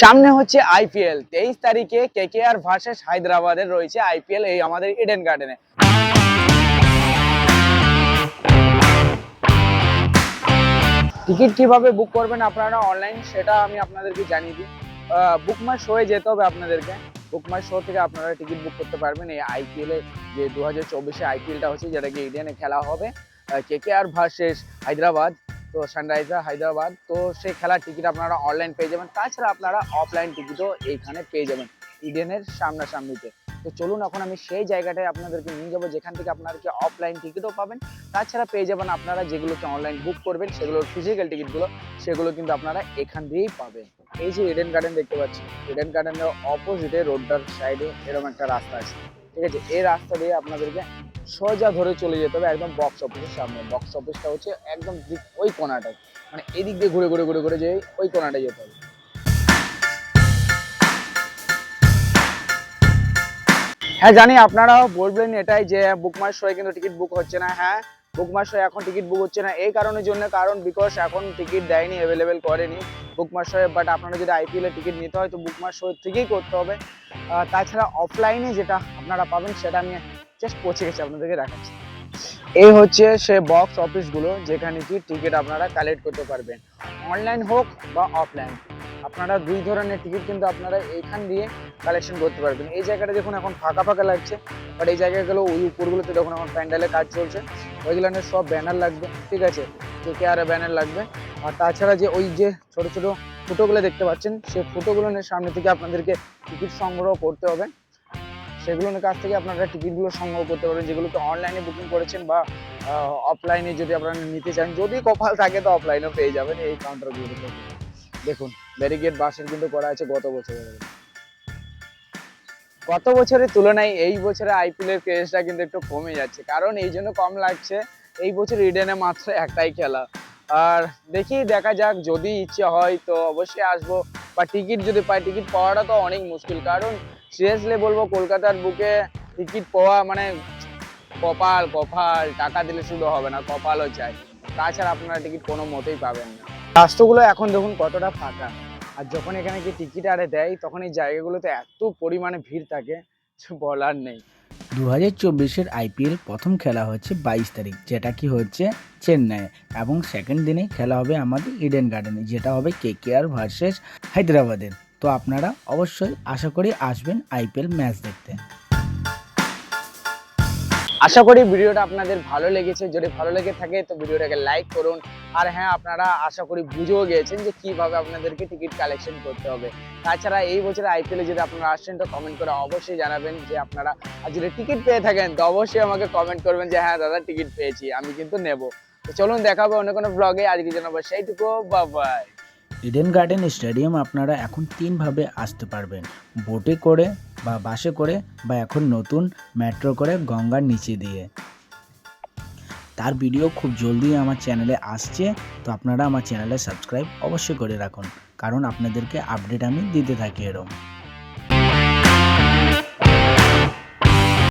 সামনে হচ্ছে আইপিএল তেইশ তারিখে কেকেআর ভার্সেস হায়দ্রাবাদের রয়েছে আইপিএল এই আমাদের ইডেন গার্ডেনে। টিকিট কীভাবে বুক করবেন আপনারা অনলাইন, সেটা আমি আপনাদেরকে জানিয়ে দিই। বুক মাই শোয়ে যেতে হবে আপনাদেরকে। বুক মাই শো থেকে আপনারা টিকিট বুক করতে পারবেন এই আইপিএল যে দু হাজার চব্বিশে আইপিএলটা হচ্ছে, যেটাকে ইডেনে খেলা হবে। K K R versus Hyderabad. তো সানরাইজার হায়দ্রাবাদ, তো সেই খেলার টিকিট আপনারা অনলাইন পেয়ে যাবেন। তাছাড়া আপনারা অফলাইন টিকিটও এইখানে পেয়ে যাবেন ইডেনের সামনাসামনিতে। তো চলুন, এখন আমি সেই জায়গাটায় আপনাদেরকে নিয়ে যাব, যেখান থেকে আপনাদেরকে অফলাইন টিকিটও পাবেন। তাছাড়া পেয়ে যাবেন আপনারা যেগুলোকে অনলাইন বুক করবেন সেগুলোর ফিজিক্যাল টিকিটগুলো সেগুলো কিন্তু আপনারা এখান দিয়েই পাবেন। এই যে ইডেন গার্ডেন দেখতে পাচ্ছি ইডেন গার্ডেনের অপোজিটে রোডটার সাইডে এরকম একটা রাস্তা আছে। ঠিক আছে, এই রাস্তা দিয়ে আপনাদেরকে সোজা ধরে চলে যেতে হবে একদম বক্স অফিসের সামনে। বক্স অফিসটা হচ্ছে একদম ঠিক ওই কোনাটায়। মানে এদিক দিয়ে ঘুরে ঘুরে ঘুরে ঘুরে যে ওই কোনাটায় যেতে হবে। হ্যাঁ জানি আপনারাও বলবেন এটাই যে বুক শোয়ে কিন্তু টিকিট বুক হচ্ছে না। হ্যাঁ বুক শোয়ে এখন টিকিট বুক হচ্ছে না। এই কারণের জন্য, কারণ বিকজ এখন টিকিট দেয়নি অ্যাভেলেবেল করেনি বুক শোয়ে বাট আপনারা যদি আইপিএল টিকিট নিতে হয়, তো বুক শো থেকেই করতে হবে। তাছাড়া অফলাইনে যেটা আপনারা পাবেন, সেটা আমি জাস্ট পৌঁছে গেছে আপনাদেরকে দেখাচ্ছি। এই হচ্ছে সে বক্স অফিসগুলো যেখানে কি টিকিট আপনারা কালেক্ট করতে পারবেন। অনলাইন হোক বা অফলাইন আপনারা দুই ধরনের টিকিট কিন্তু আপনারা এইখান দিয়ে কালেকশন করতে পারবেন। এই জায়গাটা দেখুন এখন ফাঁকা ফাঁকা লাগছে। বাট এই জায়গাগুলো, ওই উপরগুলোতে দেখুন এখন প্যান্ডেলের কাজ চলছে। ওইগুলোনের সব ব্যানার লাগবে, ঠিক আছে? কে কে আর ব্যানার লাগবে। আর তাছাড়া যে ওই যে ছোট ছোট ফুটোগুলো দেখতে পাচ্ছেন সেই ফুটোগুলোর সামনে থেকে আপনাদেরকে টিকিট সংগ্রহ করতে হবে। সেগুলোর কাছ থেকে আপনারা টিকিটগুলো সংগ্রহ করতে পারবেন যেগুলোকে অনলাইনে বুকিং করেছেন বা অফলাইনে যদি আপনারা নিতে চান, যদি কপাল থাকে তো অফলাইনেও পেয়ে যাবেন এই কাউন্টারগুলো দেখুন ব্যারিকেড বাসের কিন্তু করা আছে গত বছরের। গত বছরের তুলনায় এই বছরে আইপিএল এর ক্রেজটা কিন্তু একটু কমে যাচ্ছে। কারণ এই জন্য কম লাগছে, এই বছর ইডেনে মাত্র একটাই খেলা। আর দেখি, দেখা যাক, যদি ইচ্ছে হয় তো অবশ্যই আসব। বা টিকিট যদি পাই, টিকিট পাওয়াটা তো অনেক মুশকিল। কারণ সিরিয়াসলি বলব, কলকাতার বুকে টিকিট পাওয়া মানে কপাল কপাল, টাকা দিলে শুধু হবে না, কপালও চাই। তাছাড়া আপনারা টিকিট কোনো মতেই পাবেন না। রাস্তাগুলো এখন দেখুন কতটা ফাঁকা। আর যখন এখানে কি টিকিট আরে দেয়, তখন এই জায়গাগুলোতে এত পরিমাণে ভিড় থাকে, বলার নেই। দু হাজার চব্বিশের আইপিএল প্রথম খেলা হচ্ছে বাইশ তারিখ, যেটা কি হচ্ছে চেন্নাইয়ে এবং সেকেন্ড দিনে খেলা হবে আমাদের ইডেন গার্ডেনে যেটা হবে কে কে আর ভার্সেস হায়দ্রাবাদের। তো আপনারা অবশ্যই আশা করি আসবেন আইপিএল ম্যাচ দেখতে। আশা করি ভিডিওটা আপনাদের ভালো লেগেছে। যদি ভালো লেগে থাকে, তো ভিডিওটাকে লাইক করুন। আর হ্যাঁ আপনারা আশা করি বুঝেও গিয়েছেন যে কীভাবে আপনাদেরকে টিকিট কালেকশন করতে হবে। তাছাড়া এই বছর আইপিএলে যদি আপনারা আসছেন, তো কমেন্ট করে অবশ্যই জানাবেন যে আপনারা যদি টিকিট পেয়ে থাকেন, তো অবশ্যই আমাকে কমেন্ট করবেন যে হ্যাঁ দাদা টিকিট পেয়েছি, আমি কিন্তু নেব। তো চলুন দেখাবো অন্য কোনো ব্লগে আজকে জানাব সেইটুকু বাবাই ইডেন গার্ডেন স্টেডিয়াম আপনারা এখন তিনভাবে আসতে পারবেন। বোটে করে বা বাসে করে বা এখন নতুন মেট্রো করে গঙ্গার নিচে দিয়ে। তার ভিডিও খুব জলদি আমার চ্যানেলে আসছে, তো আপনারা আমার চ্যানেলে সাবস্ক্রাইব অবশ্যই করে রাখুন, কারণ আপনাদেরকে আপডেট আমি দিতে থাকি এরকম